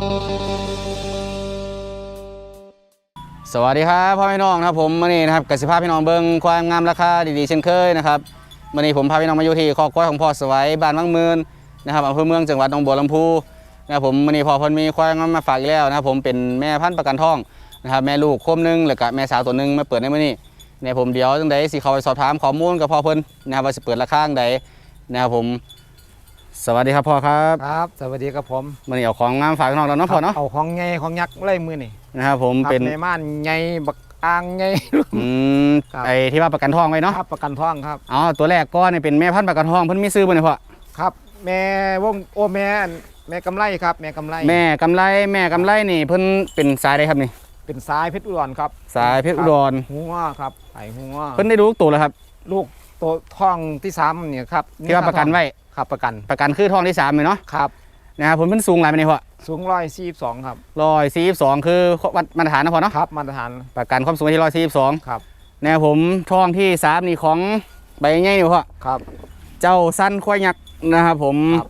สวัสดีครับพ่อแม่น้องนะครับผมมื่อนี้นะครับกสิภาพพี่น้องเบิงความงามราคาดีๆเช่นเคยนะครับมื่อนี้ผมพาพี่น้องมาอยู่ที่คอกควายของพ่อสวัยบ้านวังเมือนนะครับอำเภอเมืองจังหวัดหนองบัวลำพูนะครับผมมื่อนี้พ่อพนมีควายงามมาฝากอีกแล้วนะครับผมเป็นแม่พันธุ์ประกันทองนะครับแม่ลูกโคมหนึงแล้วก็แม่สาวตัวหนึงมาเปิดในมื่อนี้เนี่ยผมเดี๋ยวจังใดสิเขาไปสอบถามข้อมูลกับพ่อเพิ่นนะครับว่าสิเปิดราคาจั่งใดนะครับผม สวัสดีครับพ่อครับครับ สวัสดีครับผมมื่อนี้เอาของงามฝากพี่น้องเราเนาะพ่อเนาะเอาของไงของยักษ์ไล่มือนี่นะครับผมครับเป็นในม่านไงบักอ่างไงอืมครับไอที่ว่าประกันทองไว้เนาะครับประกันท้องครับอ๋อตัวแรกก็เนี่ยเป็นแม่พันธุ์ประกันทองเพิ่นมีซื้อบ่เนี่ยพ่อครับ แม่วงโอแม่แม่กำไรครับ แม่กำไร แม่กำไรแม่กำไรนี่เพิ่นเป็นสายใดครับนี่เป็นสายเพชรอุดรครับ สายเพชรอุดรหัวครับไผ่หัวเพิ่นได้รู้ตัวแล้วครับ ลูกตัวท้องที่สามเนี่ยครับที่ว่าประกันไว้ ครับประกันประกันคือทองที่3เลยเนาะครับนะครับผมเพิ่นสูงหลายปานนี้พ่อสูงร้อยสี่สองครับ142คือวัดมาตรฐานนะพ่อเนาะครับมาตรฐานประกันความสูงที่142ครับนะครับผมทองที่สามนี่ของใบใหญ่นี่พ่อครับ เจ้าสั้นควายยักษ์นะครับผมครับ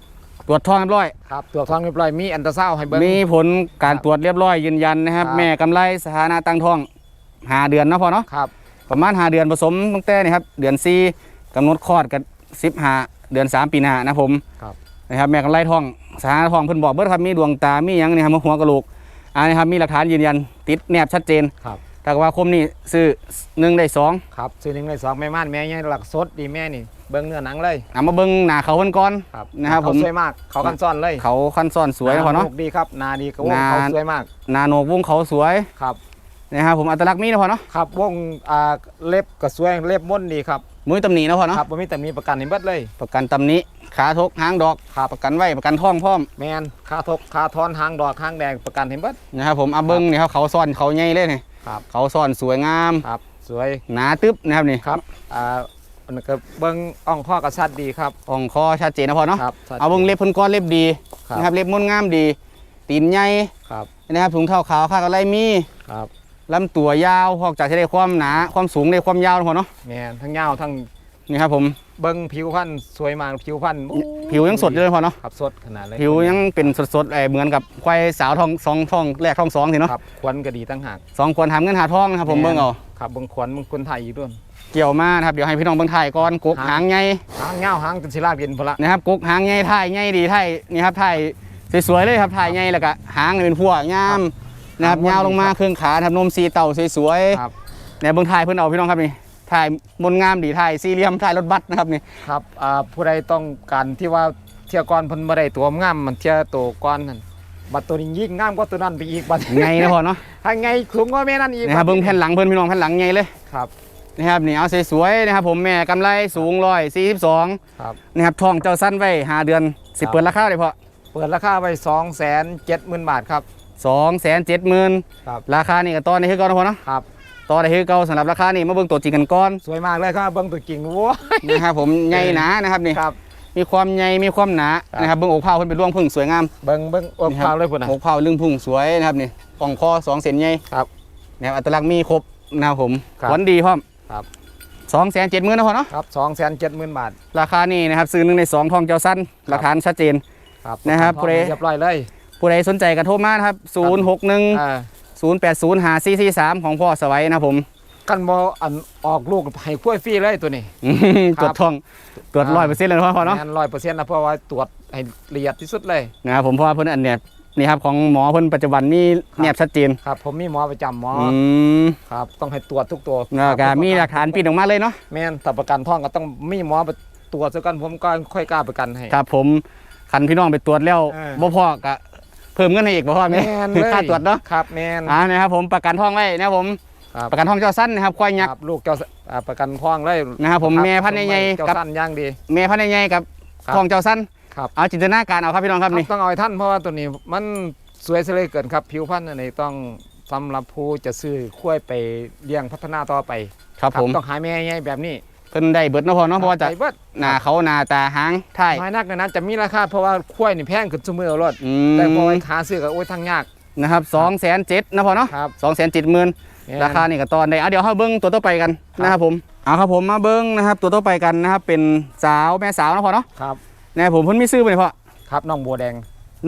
ตรวจทองเรียบร้อยครับตัวท้องเรียบร้อยมีอันตราซาวด์ให้เบิ้งมีผลการครับตรวจเรียบร้อยยืนยันนะครับครับแม่กำไรสถานะตั้งท้องหาเดือนเนาะพ่อเนาะครับประมาณหาเดือนผสมตั้งแต่นี่ครับเดือนสี่กำหนดคลอดกันสิบหา เดือนสามปีหน้านะผมครับนะครับแม่กำไรท้องสถานะท้องเพิ่นบอกเบิดครับมีดวงตามีหยังนี่ครับหัวกะโหลกอันนี้ครับมีหลักฐานยืนยันติดแนบชัดเจนครับถ้าว่าคมนี่ซื้อหนึ่งได้สองครับซื้อหนึ่งเลยสองแม่ม่านแม่ใหญ่หลักสดดีแม่นี่เบิ้งเนื้อหนังเลยเอามาเบิ่งหน้าเขาเพิ่นก่อนครับนะครับผมเขาสวยมากเขากันซ่อนเลยเขาคันซ่อนสวยนะพ่อเนาะลูกดีครับนาดีก็วงนาเขาสวยมากหนาโหนกวงเขาสวยครับนะครับผมอัตลักษณ์มีนะพ่อเนาะครับวงอ่าเล็บก็สวยเล็บม้วนดีครับ มือตำหนินะพ่อเนาะครับบ่มีแต่มีประกันให้เบิดเลย ประกันตำหนิขาทกหางดอกครับประกันไว้ประกันท้องพร้อมแมนค่าทกค่าทอนหางดอกหางแดงประกันให้เบิด นะครับผมเอาเบิ้งนี่ครับเขาซ่อนเขาใหญ่เลยนี่ครับ เขาซ่อนสวยงาม ครับ สวยหนาตึ๊บนะครับนี่ครับอ่าอันนั้นก็เบิ้งอ่องข้อกระชัดดีครับ อ่องคอชัดเจนนะพ่อเนาะครับชัด เอาเบิ้งเล็บเพิ่นก้อนเล็บดีครับ นะครับเล็บม้วนงามดี ตีนใหญ่ครับนะครับถุงเท้าขาวข้างกระไรมี ครับ ลำตัวยาวพอกจากจะได้ความหนาความสูงได้ความยาวนะพ่อเนาะแมนทั้งยาวทั้งนี่ครับผมเบิ้งผิวพรรณสวยมากผิวพรรณผิวยังสดอยู่เลยพ่อเนาะครับสดขนาดเลยผิวยังเป็นสดๆเอ่อเหมือนกับควายสาวทองสองทองแรกทองสองสิเนาะครับควันก็ดีตั้งหากสองควรทำเงินหาทองนะครับผมแม่นเบิ้งเอาครับเบิ้งควันเบิ้งคนไทยอีกด้วยเกี่ยวมานะครับเดี๋ยวให้พี่น้องเบิ้งถ่ายก่อนกกหางหางใหญ่หางเงาหางจนสิลากเย็นพอละนะครับกกหางใหญ่ถ่ายใหญ่ดีถ่ายนี่ครับถ่ายสวยๆเลยครับถ่ายใหญ่แล้วก็หางนี่เป็นพวกงาม นะครับหางม้วนยาวลงมาดีครับเครื่องขาทำนมสีเต่าสวยครับๆเนี่ยเบิ้งถ่ายเพื่อนเอาพี่น้องครับนี่ถ่ายมนต์งามดีถ่ายสี่เหลี่ยมถ่ายรถบัสนะครับนี่ครับอ่าผู้ใดต้องการที่ว่าเที่ยวก่อนเพิ่นบ่ได้ตัวงามมันเที่ยวตัวก่อนนั่นบัดตัวนี้ยิ่งงามกว่าตัวนั้นไปอีกบัดไงนะพ่อเนาะถ้าไงสูงกว่าแม่นั่นอีกนะครับบัเบิ้ดงแผ่นหลังเพื่อนพี่น้องแผ่นหลังใหญ่เลยครับนะครับนี่เอาสวยๆนะครับผมแม่กำไรสูงร้อยสี่สิบสองครับนะครับทองเจ้าสั้นไว้หาเดือนสิครับเปิดราคาเลยพ่อเปิดราคาไว้270,000บาทครับ สองแสนเจ็ดหมื่นครับ ราคานี่ก็ต่อในคือเก่านะพ่อเนาะครับต่อในคือเก่าสำหรับราคานี่มาเบิ่งตัวจริงกันก่อน สวยมากเลยครับเบิ่งตัวจริงโว้ย นะครับผมใหญ่หนานะครับนี่ครับ มีความใหญ่มีความหนาครับนะครับเบิ่งอกเผาเพิ่นเป็นร่วงพึ่งสวยงามเบิ่งเบิ่งอบนี่ครับขาวเลยพุ่นน่ะอกเผาลึงพุ่งสวยนะครับนี่ป่องคอสองเซนใหญ่ครับนะครับอัตลักษณ์มีครบนะครับผมครับขวัญดีพร้อมครับ สองแสนเจ็ดหมื่นนะพ่อเนาะครับ270,000บาทราคานี่นะครับซื้อหนึ่งในสองทองเจ้าสั้นหลักฐานชัดเจนครับนะครับทองผู้ใดเรียบร้อยเลย ผู้ใดสนใจก็โทรมานะครับศูนย์หกหนึ่งอ่าศูนย์แปดศูนย์หาซีซีสามของพ่อสวัยนะครับผมกันบ่อันออกลูกให้กล้วยฟรีเลยตัวนี้ตรวจทองตรวจร้อยเปอร์เซ็นต์เลยนะพ่อเนาะแม่น100%นะเพราะว่าตรวจให้ละเอียดที่สุดเลยนะครับผมเพราะว่าเพิ่นอันเนี้ยนี่ครับของหมอเพิ่นปัจจุบันนี่ครับแนบชัดเจนครับ ผมมีหมอประจำหมอออืมครับต้องให้ตรวจทุกตัวแล้วก็มีหลักฐานปิดออกมาเลยเนาะแม่นถ้าประกันท้องก็ต้องมีหมอไปตรวจซะก่อนผมก็ค่อยกล้าประกันให้ครับ ผมคันพี่น้องไปตรวจแล้วเออบ่พอก็เพิ่มเงินให้อีกบ่พอไหมแม่นเลยค่าตรวจเนาะครับแม่นอ่านะครับผมประกันท้องไว้นะครับผมครับประกันท้องเจ้าสั้นนะครับควายยักคษ์รับลูกเจ้าอ่าประกันท้องเลยนะครับผมแม่พันธุ์ใหญ่ๆเจ้ากับสั้นย่างดีแม่พันธุ์ใหญ่ๆกับครับท้องเจ้าสั้นครับเอาจินตนาการเอาครับพี่น้องครับนี่ต้องเอาให้ท่านเพราะว่าตัวนี้มันสวยเสยเหลยเกินครับผิวพรรณอันนี้ต้องสำหรับผู้จะซื้อคุ้ยไปเลี้ยงพัฒนาต่อไป ครับผมต้องหาแม่ใหญ่แบบนี้ เพิ่นได้เบิดเนาะพอเนาะเพราะว่าจะไปเบิดหน้าเขาหน้าตาหางท้ายน้อยนักนะนั้นจะมีราคาเพราะว่าคุ้ยนี่แพงขึ้นซุมือรถอืแต่พอมไปหาซื้อก็โอ้ยทางยากนะครับสองแสนเจ็ดนะพอเนาะครับสองแสนเจ็ดหมื่นแม่นราคานี่ก็ตอนได้เอาเดี๋ยวเราเบิ้งตัวต่อไปกันครับนะครับผมเอาครับผมมาเบิ้งนะครับ ตัวต่อไปกันนะครับเป็นสาวแม่สาวนะพอเนาะครับนะครับผมเพิ่นมีซื้อไปพ่อครับน้องบัวแดง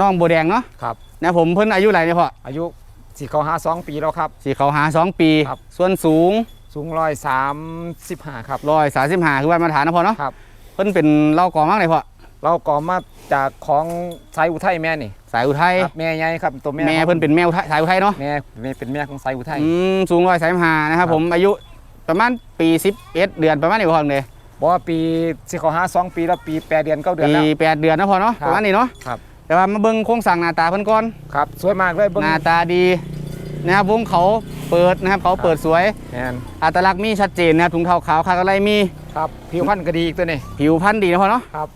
น้องโบวแดงเนาะครับนะครับผมเพิ่นอายุไหนเนี่ยพ่ออายุสี่เขาหาสองปีแล้วครับสีเขาหาสองปีครับส่วนสูง สูงร้อยสามสิบห้าครับร้อยสามสิบห้าคือวันมาตรฐานนะพ่อเนาะครับเพิ่นเป็นเล่ากองมากเลยพ่อเราก่อมาจากของสายอุทัยแม่นี่สายอุทัยครับแม่ใหญ่ครับตัวแม่แม่เพิ่นเป็นแมวไทยสายอุทัยเนาะแม่แม่เป็นแม่ของสายอุทัยอืมสูงร้อยสามห้านะครับครับผมอายุประมาณปีสิบเอ็ดเดือนประมาณนี้พ่อเลยบอกว่าปีสี่เขาหาสองปีแล้วปีแปดเดือนเก้าเดือนปีแล้วแปดเดือนนะพ่อเนาะครับประมาณนี้เนาะครับแต่ว่ามาเบิ่งโครงสร้างหน้าตาเพิ่นก่อนครับสวยมากเลยเบิ้งหน้าตาดี นะครับวงเขาเปิดนะครับเขาเปิดสวย แม่นอัตลักษณ์มีชัดเจนนะครับถุงเท้าขาวคางอะไรมีครับผิวพรรณก็ดีอีกตัวนี้ผิวพรรณดีนะพ่อเนาะครับ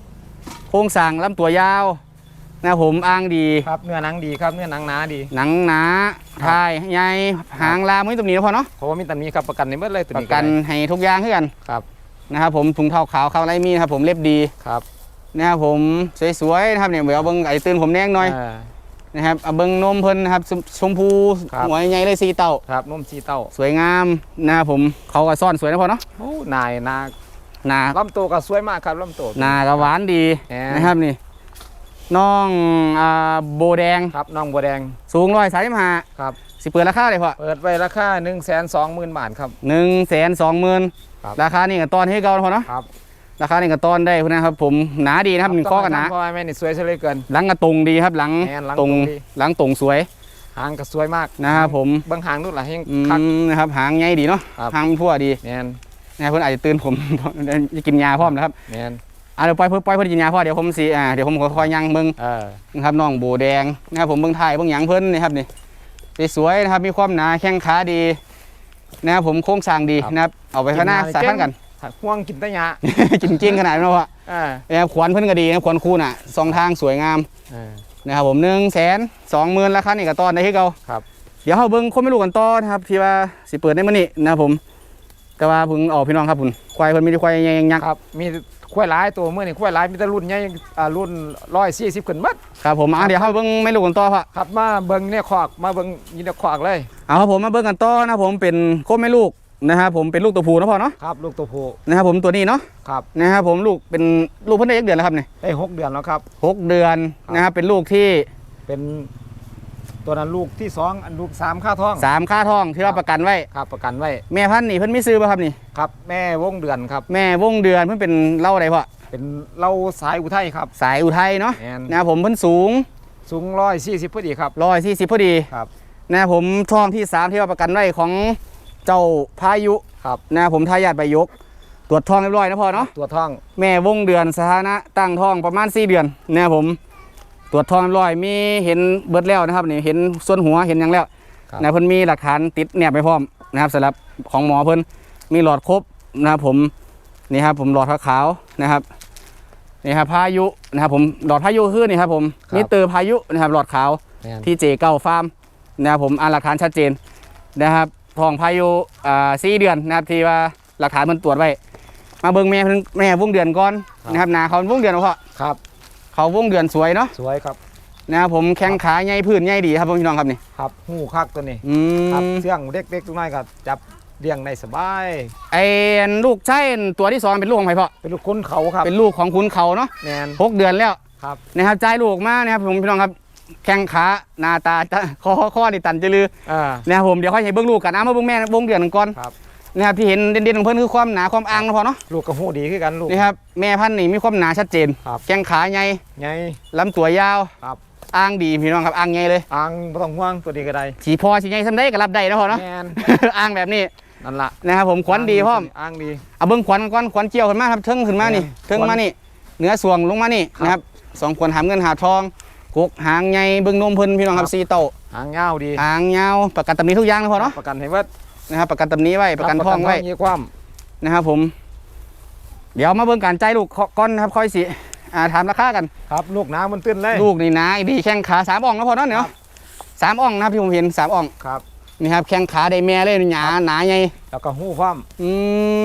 โครงสร้างลำตัวยาวนะครับผมอ้างดี ครับเนื้อหนังดีครับเนื้อหนังหนาดีหนังหนาทายใหญ่หางลามมือตรงนี้นะพ่อเนาะเพราะว่ามีตันมีครับประกันในเบิดเลยตัวประนี้กันให้ทุกอย่างคือกันครับนะครับผมถุงเท้าขาวคางอะไรมีนะครับผมเล็บดีครับนะครับผมสวยๆนะครับเนี่ยเดี๋ยวเอาเบิ้งไอ้ตื่นผมแนงหน่อยา นะครับเอาเบิ้งนมเพิ่นนะครับชมชมพูครับ หัวใหญ่เลยสีเต้าครับนุ่มสีเต้าสวยงามนะครับผมเขาก็ซ่อนสวยนะพ่อเนาะโอ้นายนาหนาลำโตวก็สวยมากครับลำโตวหนาก็หวานดีแหม นะครับนี่น้องอ่าโบแดงครับน้องบัวแดงสูงร้อยสามสิบห้าครับ สิเปิดราคาเลยพ่อเปิดไว้ราคา1นึ่งแสนสองหมื่นบาทครับ หนึ่งแสนสองหมื่นครับ ราคานี่กับตอนให้เก่านะพ่อเนาะครับ ราคานี่กับตอนได้พุ่นนะครับ ผมหนาดีนะครับหนึ่งข้อกันหนาพ่อแม่นี่สวยซะเหลยเกิน หลังกระตรงดีครับ หลังแม่นหลังตรงตรงดีหลังตรงสวย หางก็สวยมากนะครับผมเบื้องหางนู่นล่ะเฮงอืคักมนะครับ หางใหญ่ดีเนาะครับหางมันพั่วดีแมนนะครับเพิ่นอาจจะตื่นผมจะกินยาพร้อมนะครับแมนอะเดี๋ยวปล่อยเพิ่นปล่อยเพิ่นกินยาพ่อเดี๋ยวผมสิอ่าเดี๋ยวผมคอยๆยังเบิ่งเออนะครับน้องโบแดงนะครับผมเบิ่งถ่ายเบิ่งหยังเพิ่นนี่ครับนี่สวยๆนะครับมีความหนาแข้งขาดีนะครับผมโครงสร้างดีนะครับเอาไปข้างหน้าสายพันธุ์กันถ้า ห่วงกินแตะยาจริงๆขนาดนั้นวะเออนะครับขวัญเพิ่นก็ดีนะขวัญคู่น่ะสองทางสวยงามเออนะครับผมหนึ่งแสนสองหมื่นราคานี่ก็ตอนได้ที่เก่าครับ เดี๋ยวเฮาเบิ่งคนไม่รู้กันต่อนะครับที่ว่าสิเปิดในมื้อนี้นะครับผม แต่ว่าเพิ่งออกพี่น้องครับผมควายเพิ่นมีแต่ควายใหญ่ๆยักษ์ครับ มีควายหลายตัวเมื่อนี่ควายหลายมีแต่รุ่นใหญ่อ่ารุ่นร้อยสี่สิบขึ้นบัดครับผมอะเดี๋ยวเฮาเบิ่งไม่รู้กันต่อพ่อครับมาเบิ่งเนี่ยขอกมาเบิ่งยินดีขอกเลย เอาครับผมมาเบิ่งกันต่อนะครับผมเป็นโคแม่ลูก นะครับผมเป็นลูกตัวผู้นะพ่อเนาะครับลูกตัวผู้นะครับผมตัวนี้เนาะครับนะครับผมลูกเป็นลูกเพิ่นได้ยักเดือนแล้วครับเนี่ยได้หกเดือนแล้วครับหกเดือนครับนะครับเป็นลูกที่เป็นตัวนั้นลูกที่สองอันลูกสามค่าท้องสามค่าท้องที่ว่าประกันไว้ครับประกันไว้ แม่พันธุ์นี่เพิ่นมีซื้อป่ะครับนี่ครับแม่วงเดือนครับแม่วงเดือนเพิ่นเป็นเล่าใดพ่อเป็นเล่าสายอุทัยครับสายอุทัยเนาะแมนนะครับผมเพิ่นสูงสูงร้อยสี่สิบพอดีครับร้อยสี่สิบพอดีครับนะครับผมท้องที่สามที่ว่าประกันไว้ของ เจ้าพายุครับนะครับผมทายาทใบยก ตรวจท้องเรียบร้อยนะพ่อเนาะตัวท้องแม่วงเดือนสถานะตั้งท้องประมาณ 4 เดือนนะครับผม ตรวจท้องเรียบร้อยมีเห็นเบิดแล้วนะครับนี่เห็นส่วนหัวเห็นหยังแล้วครับนะเพิ่นมีหลักฐานติดแนบไปพร้อมนะครับสำหรับของหมอเพิ่นมีหลอดครบนะครับผมนี่ครับผมหลอดขาวๆนะครับนี่ครับพายุนะครับผมหลอดพายุคือนี่ครับผมมิเตอร์พายุนะครับหลอดขาว แมนที่เจเก้าฟาร์มนะครับผมอ่านหลักฐานชัดเจนนะครับ ทองพายุอ่าสี่เดือนนะครับที่ว่าหลักฐานมันตรวจไว้มาเบิ่งแม่เพิ่นแม่วงเดือนก่อนนะครับหนาเขาวงเดือนเพราะครับ เขาวงเดือนสวยเนาะสวยครับนะครับผมแข้งขาใหญ่พื้นใหญ่ดีครับพี่น้องครับนี่ครับหูคักตัวนี้อืครับมเชื่องเด็กๆตัวน้อยก็จับเลี้ยงได้สบาย ไอ้ลูกใช่ตัวที่สองเป็นลูกของไผ่พ่อเป็นลูกคุณเขาครับเป็นลูกของคุณเขาเนาะแมนหกเดือนแล้วครับนะครับใจายลูกมานะครับผมพี่น้องครับ แข้งขาหน้าตาจะคอข้อนี่ตันจะลืออ่า นะครับผมเดี๋ยวค่อยให้เบิ่งลูกกันนะมาเบิ่งแม่วงเดือนก่อนครับ นะครับที่เห็นเด่นๆของเพิ่นคือความหนาความอ่างนะพ่อเนาะลูกกับหูดีคือกันลูก นี่ครับแม่พันธุ์นี่มีความหนาชัดเจน ครับ แข้งขาใหญ่ไง ลำตัวยาวครับ อ่างดีพี่น้องครับอ่างใหญ่เลยอ่างบ่ต้องห่วงตัวนี้ก็ได้สีพอสีใหญ่สำได้ก็รับได้นะพ่อเนาะ แมน อ่างแบบนี้นั่นละนะครับผมขวัญดีพ่อมอ่างดี เอาเบิ้งขวัญก่อนขวัญเจียวขึ้นมาครับเทิงขึ้นมานี่แม่นเทิงมานี่เหนือสวงลงมานี่ครับนะครับสองขวัญหามเงินหาทอง กกหางใหญ่เบิ้งนมเพิ่นพี่น้องครัครับบสีเต้าหางยาวดีหางยาวประกันตำหนี้ทุกอย่างนะพ่อเนาะประกันให้เบิดนะครับประกันตำหนี้ไว้ประกันทองไว้มีความนะครับผม เดี๋ยวมาเบิ้งการใจายลูกก่อนนะครับค่อยสิอ่าถามราคากันครับลูกน้ำมันตื้นเลยลูกนี่นะดีแข้งขาสามอ่องนะพ่อเนาะเนาะสามอ่องนะครับที่ผมเห็นสามอ่องครับนี่ครับแข้งขาได้แม่เลยหนาหนาใหญ่แล้วก็หูความอื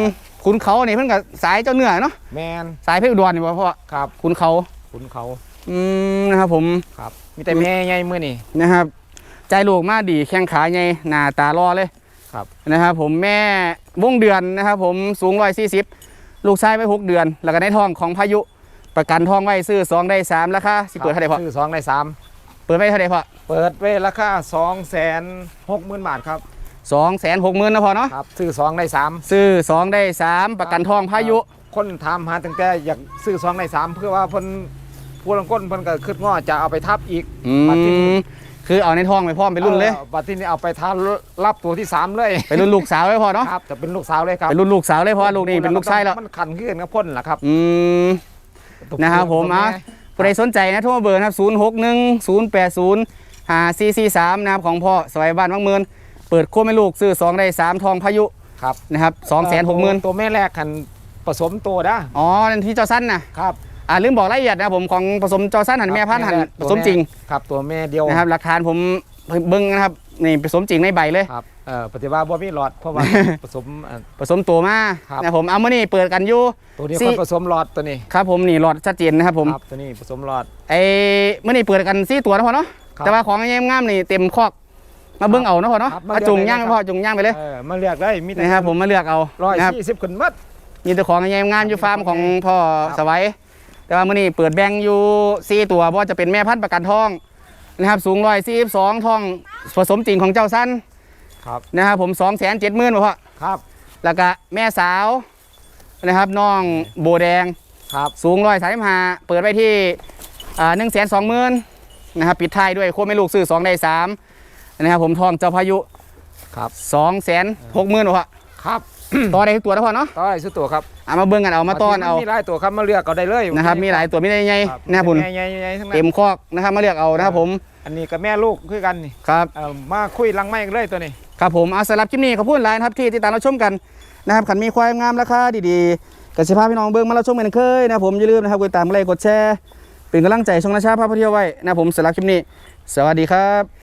มคุณเขานี่เพิ่นกับสายเจ้าเนื้อเนาะแมนสายเพชรอุดรนี่บ่พ่อครับคุณเขาขุนเขา อืมนะครับผมครับมีแต่แม่ใหญ่มือนี่นะครับ ใจลูกมาดีแข้งขาใหญ่หน้าตารอเลยครับนะครับผมแม่วงเดือนนะครับ ผมสูงร้อยสี่สิบลูกชายไปหกเดือน แล้วก็ในท้องของพายุ ประกันท้องไว้ซื้อสองได้สามราคาสิเปิดเท่าไหร่พ่อซื้อสองในสามเปิดไว้เท่าไหร่พ่อเปิดไว้ราคา2 6 0 0 0 0บาทครับสองแสนหกหมื่นนะพ่อเนาะครับซื้อ2ได้3ซื้อสองได้สามประกันทองพายุ คนถามหาตั้งแต่อยากซื้อ2ได้3เพื่อว่าเพิ่น ผู้ลังคนเพิ่นก็คิดว่าจะเอาไปทับอีกอืบัตรที่นี่มคือเอาในทองไปพร้อมไปรุ่นเลย ออบัตรที่นี่เอาไปทับรับตัวที่3เลยไปรุ่นลูกสาวเลยพ่อเนาะครับจะเป็นลูกสาวเลยครับ ไปรุ่นลูกสาวเลยเพราะว่าลูกนี่เป็นลูกชายแล้ว มันขันขึ้นกับพ่นล่ะครับอืม นะครับผมอะผู้ใดสนใจนะโทรมาเบอร์นะครับ 0 6 1 0 8 0 5 4 4 3นะครับของพ่อสวัยบ้านวังเมือนเปิดโคมให้ลูกซื้อ2ได้ 3 ทองพายุครับนะครับ2 6 0 0 0 0ตัวแม่แรกคันผสมตัวนะอ๋อนั่นที่เจ้าสั้นนะครับ อ่าลืมบอกรายละเอียดนะครับผมของผสมเจ้าสั้นหันแม่พันธุ์หันแรกผสมจริงครับตัวแม่เดียวนะครับหลักฐานผมเบิ้งนะครับนี่ผสมจริงในใบเลยครับเอ่อปฏิบัติบ่มีหลอดเพราะว่าผสมเอ่อผสมตัวมาครับนะครับผมเอามานี่เปิดกันอยู่ตัวนี้สี่คนผสมหลอดตัวนี้ครับผมนี่หลอดชัดเจนนะครับผมครับตัวนี้ผสมหลอดไอ้เมื่อนี่เปิดกันซี่ตัวนะพ่อเนาะครับแต่ว่าของงามๆนี่เต็มคอกมาเบิ้งเอานะพ่อเนาะครับมาเอาเลือกจุงเลยย่างครับพ่อจุงย่างไปเลยเออมาเลือกได้มีแต่นะครับผมมาเลือกเอาร้อยนะครับสี่สิบขึ้นหมัดมีแต่ของงามๆอยู่ฟาร์มของพ่อครับสวัย แต่ว่ามื่อนี้เปิดแบ่งอยู่ซี่ตัวเพราะว่าจะเป็นแม่พันธุ์ประกันทองนะครับสูงร้อยสี่สองทองผสมจริงของเจ้าสั้นครับนะครับผมสองแสนเจ็ดหมื่นพ่อครับ แล้วก็แม่สาวนะครับน้องโบแดงครับสูงร้อยสามหาเปิดไว้ที่หนึ่งแสนสองหมื่นนะครับปิดท้ายด้วยโคไม่ลูกซื้อสองได้สามนะครับผมทองเจ้าพายุครับสองแสนหกหมื่นพ่อครับ ต่อได้ทุกตัวนะพ่อเนาะต่อได้สุดตัวครับเอามาเบิ่งกันเอามาต้อนเอามีหลายตัวครับมาเลือกเอาได้เลยนะครับมีหลายตัวมีได้ไงนะครับผมใหญ่ๆใหญ่ๆทั้งนั้นเต็มคอกนะครับมาเลือกเอานะครับผม อันนี้กับแม่ลูกคือกันนี่ครับเอ่อมาคุยหลังไม้กันเลยตัวนี้ครับผมเอาสำหรับคลิปนี้ขอบคุณหลายนะครับที่ติดตามเราชมกันนะครับขันมีควายงามราคาดีๆกับสิภาพพี่น้องเบิ่งมาเราชมกันเคยนะครับผมอย่าลืมนะครับกดติดตามกดไลค์กดแชร์เป็นกำลังใจช่องนาชาพาไปเที่ยวไว้นะครับผมสำหรับคลิปนี้ สวัสดีครับ